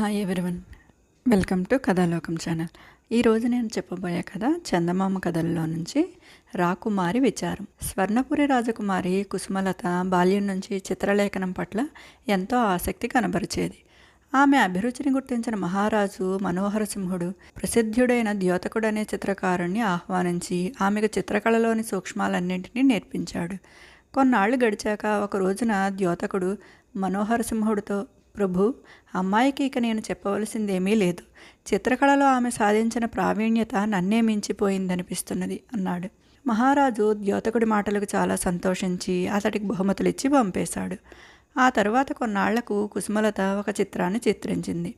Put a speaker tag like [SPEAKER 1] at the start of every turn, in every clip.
[SPEAKER 1] Hi everyone welcome to Kathalokam channel ఈరోజు నేను చెప్పబోయే కథ చందమామ కథల్లో నుంచి రాకుమారి విచారం. స్వర్ణపురి రాజకుమారి కుసుమలత బాల్యం నుంచి చిత్రలేఖనం పట్ల ఎంతో ఆసక్తి కనబరిచేది. ఆమె అభిరుచిని గుర్తించిన మహారాజు మనోహర సింహుడు ప్రసిద్ధుడైన ద్యోతకుడనే చిత్రకారుణ్ణి ఆహ్వానించి ఆమెకు చిత్రకళలోని సూక్ష్మాలన్నింటినీ నేర్పించాడు. కొన్నాళ్ళు గడిచాక ఒక రోజున ద్యోతకుడు మనోహర సింహుడితో ప్రభు అమ్మాయికి ఇక నేను చెప్పవలసిందేమీ లేదు. చిత్రకళలో ఆమె సాధించిన ప్రావీణ్యత నన్నే మించిపోయిందనిపిస్తున్నది అన్నాడు. మహారాజు ద్యోతకుడి మాటలకు చాలా సంతోషించి అతడికి బహుమతులు ఇచ్చి పంపేశాడు. ఆ తర్వాత కొన్నాళ్ళకు కుసుమలత ఒక చిత్రాన్ని చిత్రించింది.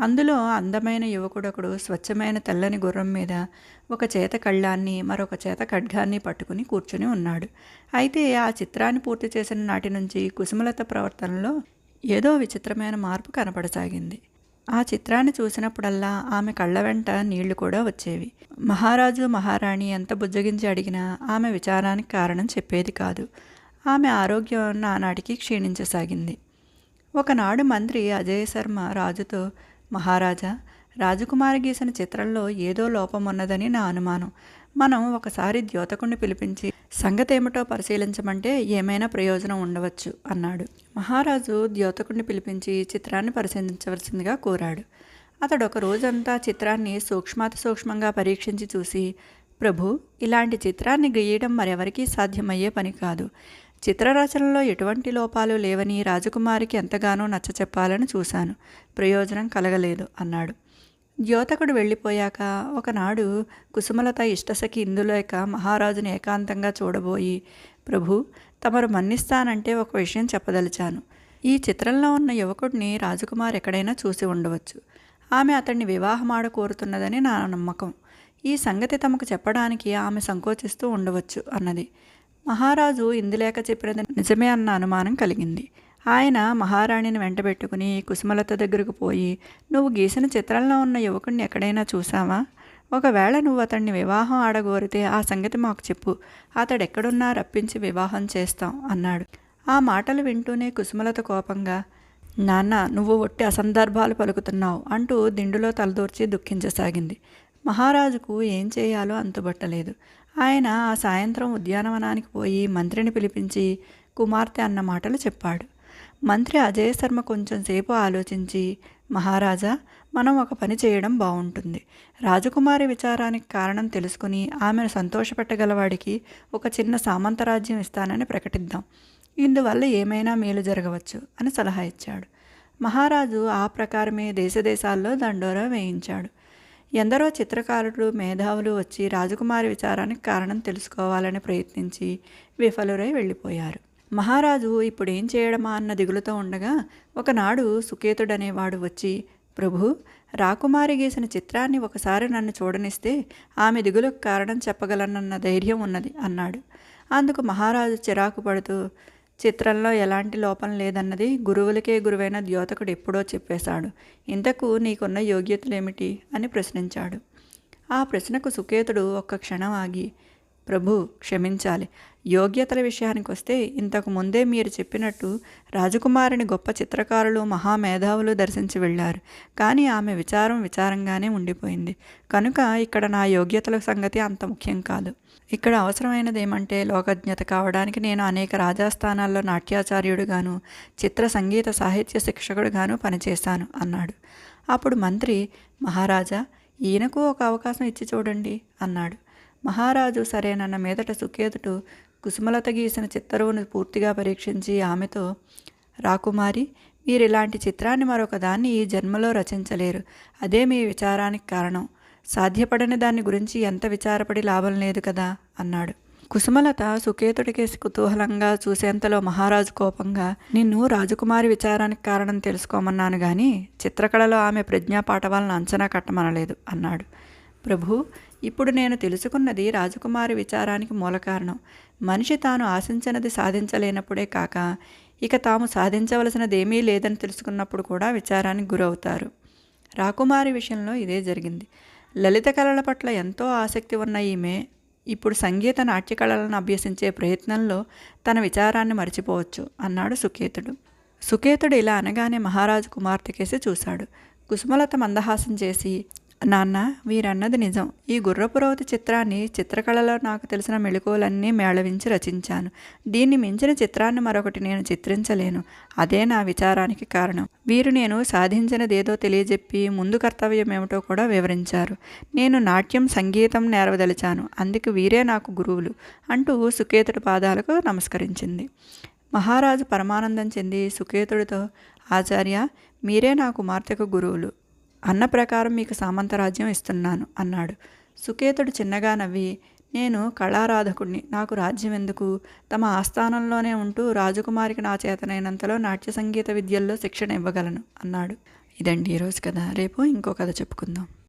[SPEAKER 1] అందులో అందమైన యువకుడొకడు స్వచ్ఛమైన తెల్లని గుర్రం మీద ఒక చేత కళ్ళాన్ని మరొక చేత ఖడ్గాన్ని పట్టుకుని కూర్చుని ఉన్నాడు. అయితే ఆ చిత్రాన్ని పూర్తి చేసిన నాటి నుంచి కుసుమలత ప్రవర్తనలో ఏదో విచిత్రమైన మార్పు కనపడసాగింది. ఆ చిత్రాన్ని చూసినప్పుడల్లా ఆమె కళ్ళ వెంట నీళ్ళు కూడా వచ్చేవి. మహారాజు మహారాణి ఎంత బుజ్జగించి అడిగినా ఆమె విచారానికి కారణం చెప్పేది కాదు. ఆమె ఆరోగ్యం నానాటికి క్షీణించసాగింది. ఒకనాడు మంత్రి అజయ్ శర్మ రాజుతో మహారాజా రాజకుమారి గీసిన చిత్రంలో ఏదో లోపం ఉన్నదని నా అనుమానం. మనం ఒకసారి ద్యోతకుణ్ణి పిలిపించి సంగతి ఏమిటో పరిశీలించమంటే ఏమైనా ప్రయోజనం ఉండవచ్చు అన్నాడు. మహారాజు ద్యోతకుణ్ణి పిలిపించి చిత్రాన్ని పరిశీలించవలసిందిగా కోరాడు. అతడు ఒక రోజంతా చిత్రాన్ని సూక్ష్మాతి సూక్ష్మంగా పరీక్షించి చూసి ప్రభు ఇలాంటి చిత్రాన్ని గీయడం మరెవరికీ సాధ్యమయ్యే పని కాదు. చిత్రరచనలో ఎటువంటి లోపాలు లేవని రాజకుమారికి ఎంతగానో నచ్చ చెప్పాలని చూశాను. ప్రయోజనం కలగలేదు అన్నాడు. ద్యోతకుడు వెళ్ళిపోయాక ఒకనాడు కుసుమలత ఇష్టసఖి ఇందులేక మహారాజుని ఏకాంతంగా చూడబోయి ప్రభు తమరు మన్నిస్తానంటే ఒక విషయం చెప్పదలిచాను. ఈ చిత్రంలో ఉన్న యువకుడిని రాజకుమార్ ఎక్కడైనా చూసి ఉండవచ్చు. ఆమె అతన్ని వివాహమాడ కోరుతున్నదని నా నమ్మకం. ఈ సంగతి తమకు చెప్పడానికి ఆమె సంకోచిస్తూ ఉండవచ్చు అన్నది. మహారాజు ఇందులేక చెప్పినది నిజమే అన్న అనుమానం కలిగింది. ఆయన మహారాణిని వెంటబెట్టుకుని కుసుమలత దగ్గరకు పోయి నువ్వు గీసిన చిత్రంలో ఉన్న యువకుడిని ఎక్కడైనా చూసావా ఒకవేళ నువ్వు అతన్ని వివాహం ఆడగోరితే ఆ సంగతి మాకు చెప్పు. అతడెక్కడున్నా రప్పించి వివాహం చేస్తాం అన్నాడు. ఆ మాటలు వింటూనే కుసుమలత కోపంగా నాన్న నువ్వు ఒట్టి అసందర్భాలు పలుకుతున్నావు అంటూ దిండులో తలదూర్చి దుఃఖించసాగింది. మహారాజుకు ఏం చేయాలో అంతుబట్టలేదు. ఆయన ఆ సాయంత్రం ఉద్యానవనానికి పోయి మంత్రిని పిలిపించి కుమార్తె అన్న మాటలు చెప్పాడు. మంత్రి అజయ శర్మ కొంచెం సేపు ఆలోచించి మహారాజా మనం ఒక పని చేయడం బాగుంటుంది రాజకుమారి విచారానికి కారణం తెలుసుకుని ఆమెను సంతోషపెట్టగలవాడికి ఒక చిన్న సామంతరాజ్యం ఇస్తానని ప్రకటిద్దాం. ఇందువల్ల ఏమైనా మేలు జరగవచ్చు అని సలహా ఇచ్చాడు. మహారాజు ఆ ప్రకారమే దేశదేశాల్లో దండోరా వేయించాడు. ఎందరో చిత్రకారులు మేధావులు వచ్చి రాజకుమారి విచారానికి కారణం తెలుసుకోవాలని ప్రయత్నించి విఫలురై వెళ్ళిపోయారు. మహారాజు ఇప్పుడు ఏం చేయడమా అన్న దిగులుతో ఉండగా ఒకనాడు సుకేతుడనేవాడు వచ్చి ప్రభు రాకుమారి గీసిన చిత్రాన్ని ఒకసారి నన్ను చూడనిస్తే ఆమె దిగులకు కారణం చెప్పగలనన్న ధైర్యం ఉన్నది అన్నాడు. అందుకు మహారాజు చిరాకు పడుతూ చిత్రంలో ఎలాంటి లోపం లేదన్నది గురువులకే గురువైన ద్యోతకుడు ఎప్పుడో చెప్పేశాడు. ఇంతకు నీకున్న యోగ్యతలేమిటి? అని ప్రశ్నించాడు. ఆ ప్రశ్నకు సుకేతుడు ఒక్క క్షణం ఆగి ప్రభు క్షమించాలి. యోగ్యతల విషయానికి వస్తే ఇంతకు ముందే మీరు చెప్పినట్టు రాజకుమారిని గొప్ప చిత్రకారులు మహామేధావులు దర్శించి వెళ్ళారు. కానీ ఆమె విచారం విచారంగానే ఉండిపోయింది. కనుక ఇక్కడ నా యోగ్యతల సంగతి అంత ముఖ్యం కాదు. ఇక్కడ అవసరమైనది ఏమంటే లోకజ్ఞత కావడానికి నేను అనేక రాజాస్థానాల్లో నాట్యాచార్యుడుగాను చిత్ర సంగీత సాహిత్య శిక్షకుడుగాను పనిచేశాను అన్నాడు. అప్పుడు మంత్రి మహారాజా ఈయనకు ఒక అవకాశం ఇచ్చి చూడండి అన్నాడు. మహారాజు సరేనన్న మీదట సుకేతుడు కుసుమలత గీసిన చిత్తరువును పూర్తిగా పరీక్షించి ఆమెతో రాకుమారి మీరు ఇలాంటి చిత్రాన్ని మరొక దాన్ని ఈ జన్మలో రచించలేరు. అదే మీ విచారానికి కారణం. సాధ్యపడని దాని గురించి ఎంత విచారపడి లాభం లేదు కదా అన్నాడు. కుసుమలత సుకేతుడికేసి కుతూహలంగా చూసేంతలో మహారాజు కోపంగా నిన్ను రాజకుమారి విచారానికి కారణం తెలుసుకోమన్నాను కానీ చిత్రకళలో ఆమె ప్రజ్ఞా పాఠవాలను అంచనా కట్టమనలేదు అన్నాడు. ప్రభు ఇప్పుడు నేను తెలుసుకున్నది రాజకుమారి విచారానికి మూల కారణం. మనిషి తాను ఆశించినది సాధించలేనప్పుడే కాక ఇక తాము సాధించవలసినదేమీ లేదని తెలుసుకున్నప్పుడు కూడా విచారానికి గురవుతారు. రాకుమారి విషయంలో ఇదే జరిగింది. లలిత కళల పట్ల ఎంతో ఆసక్తి ఉన్న ఈమె ఇప్పుడు సంగీత నాట్య కళలను అభ్యసించే ప్రయత్నంలో తన విచారాన్ని మర్చిపోవచ్చు అన్నాడు సుకేతుడు. సుకేతుడు ఇలా అనగానే మహారాజు కుమార్తె కేసి చూశాడు. కుసుమలత మందహాసం చేసి నాన్న వీరన్నది నిజం. ఈ గుర్రపురవతి చిత్రాన్ని చిత్రకళలో నాకు తెలిసిన మెళుకువలన్నీ మేళవించి రచించాను. దీన్ని మించిన చిత్రాన్ని మరొకటి నేను చిత్రించలేను. అదే నా విచారానికి కారణం. వీరు నేను సాధించినదేదో తెలియజెప్పి ముందు కర్తవ్యం ఏమిటో కూడా వివరించారు. నేను నాట్యం సంగీతం నేర్వదలిచాను. అందుకు వీరే నాకు గురువులు అంటూ సుకేతుడి పాదాలకు నమస్కరించింది. మహారాజు పరమానందం చెంది సుకేతుడితో ఆచార్య మీరే నా కుమార్తెకు గురువులు. అన్న ప్రకారం మీకు సామంతరాజ్యం ఇస్తున్నాను అన్నాడు. సుకేతుడు చిన్నగా నవ్వి నేను కళారాధకుడిని నాకు రాజ్యం ఎందుకు? తమ ఆస్థానంలోనే ఉంటూ రాజకుమారికి నా చేతనైనంతలో నాట్య సంగీత విద్యల్లో శిక్షణ ఇవ్వగలను అన్నాడు. ఇదండి ఈరోజు కథ. రేపు ఇంకో కథ చెప్పుకుందాం.